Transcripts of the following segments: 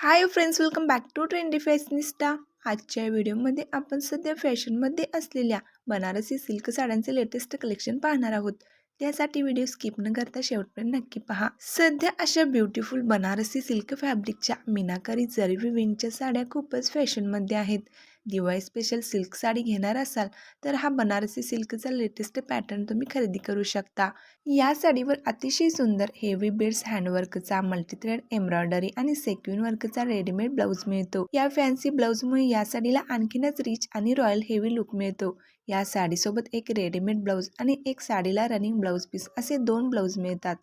Hi friends welcome back to trendy fashionista आजच्या व्हिडिओमध्ये आपण सध्या फॅशनमध्ये असलेल्या बनारसी सिल्क साड्यांचे लेटेस्ट कलेक्शन पाहणार आहोत. त्यासाठी व्हिडिओ स्किप न करता शेवटपर्यंत नक्की पहा. सध्या अशा ब्युटिफुल बनारसी सिल्क फॅब्रिकच्या मीनाकारी जरी विंगच्या साड्या खूपच फॅशनमध्ये आहेत. दिवाळी स्पेशल सिल्क साडी घेणार असाल तर हा बनारसी सिल्कचा लेटेस्ट पॅटर्न तुम्ही खरेदी करू शकता. या साडीवर अतिशय सुंदर हेवी बेड्स हँडवर्कचा मल्टीथ्रेड एम्ब्रॉयडरी आणि सेक्युन वर्कचा रेडीमेड ब्लाऊज मिळतो. या फॅन्सी ब्लाऊजमुळे या साडीला आणखीनच रिच आणि रॉयल हेवी लुक मिळतो. या साडीसोबत एक रेडीमेड ब्लाऊज आणि एक साडीला रनिंग ब्लाऊज पीस असे दोन ब्लाऊज मिळतात.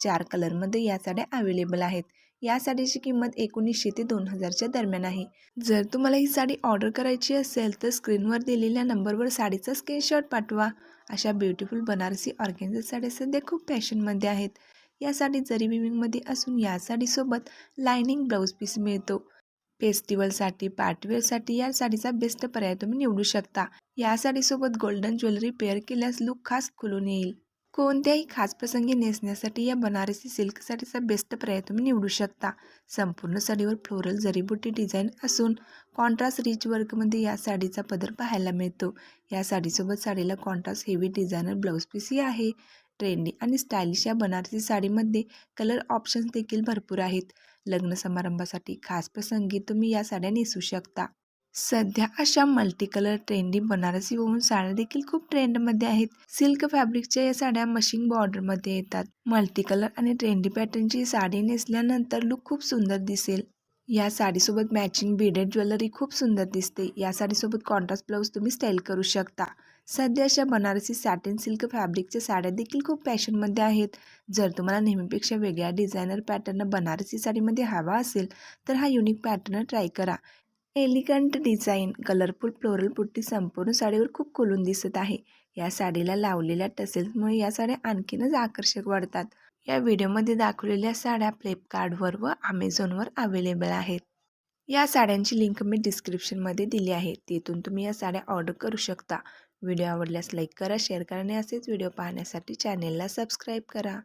चार कलरमध्ये या साड्या अवेलेबल आहेत. या साडीची किंमत एकोणीसशे ते दोन हजारच्या दरम्यान आहे. जर तुम्हाला ही साडी ऑर्डर करायची असेल तर स्क्रीनवर दिलेल्या नंबरवर साडीचा स्क्रीनशॉट पाठवा. अशा ब्युटिफुल बनारसी ऑर्गेन्झा साड्या सध्या खूप फॅशनमध्ये आहेत. या साडी जरी विविंगमध्ये असून या साडीसोबत लायनिंग ब्लाऊज पीस मिळतो. फेस्टिवलसाठी पार्टवेअरसाठी या साडीचा बेस्ट पर्याय तुम्ही निवडू शकता. या साडीसोबत गोल्डन ज्वेलरी पेअर केल्यास लुक खास खुलून येईल. कोणत्याही खास प्रसंगी नेसण्यासाठी या बनारसी सिल्क साडीचा बेस्ट पर्याय तुम्ही निवडू शकता. संपूर्ण साडीवर फ्लोरल जरीबुटी डिझाईन असून कॉन्ट्रास्ट रिच वर्कमध्ये या साडीचा पदर पाहायला मिळतो. या साडीसोबत साडीला कॉन्ट्रास्ट हेवी डिझायनर ब्लाऊज पीसही आहे. ट्रेंडी आणि स्टायलिश या बनारसी साडीमध्ये कलर ऑप्शन्स देखील भरपूर आहेत. लग्न समारंभासाठी खास प्रसंगी तुम्ही या साड्या नेसू शकता. सध्या अशा मल्टी कलर ट्रेंडी बनारसी होऊन साड्या देखील खूप ट्रेंडमध्ये आहेत. सिल्क फॅब्रिकच्या या साड्या मशीन बॉर्डरमध्ये येतात. मल्टी कलर आणि ट्रेंडी पॅटर्नची साडी नेसल्यानंतर लुक खूप सुंदर दिसेल. या साडीसोबत मॅचिंग बीडेड ज्वेलरी खूप सुंदर दिसते. या साडीसोबत कॉन्ट्रास्ट ब्लाऊज तुम्ही स्टाईल करू शकता. सध्या अशा बनारसी सॅटिन सिल्क फॅब्रिकच्या साड्या देखील खूप फॅशनमध्ये आहेत. जर तुम्हाला नेहमीपेक्षा वेगळ्या डिझायनर पॅटर्न बनारसी साडीमध्ये हवा असेल तर हा युनिक पॅटर्न ट्राय करा. एलिगंट डिझाईन कलरफुल फ्लोरल पुट्टी संपूर्ण साडीवर खूप खोलून दिसत आहे. या साडीला लावलेल्या टसेल्समुळे या साड्या आणखीनच आकर्षक वाढतात. या व्हिडिओमध्ये दाखवलेल्या साड्या फ्लिपकार्टवर व अमेझॉनवर अवेलेबल आहेत. या साड्यांची लिंक मी डिस्क्रिप्शनमध्ये दिली आहे. तिथून तुम्ही या साड्या ऑर्डर करू शकता. व्हिडिओ आवडल्यास लाईक करा शेअर करा आणि असेच व्हिडिओ पाहण्यासाठी चॅनेलला सबस्क्राईब करा.